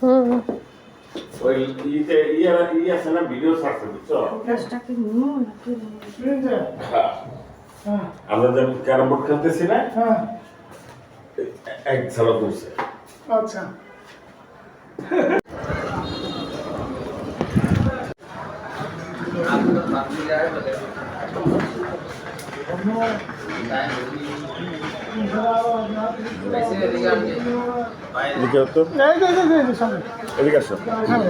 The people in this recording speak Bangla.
হুম ওই ইতে ইয়ে ইয়ে আছে না ভিডিও ছাড়ছে বুঝছ শুনেছে হ্যাঁ। হ্যাঁ আমরা যখন ক্যারাম বোর্ড খেলতেছি না হ্যাঁ। এক ঝালক করছে আচ্ছা। এদিকে তো আসো। হ্যাঁ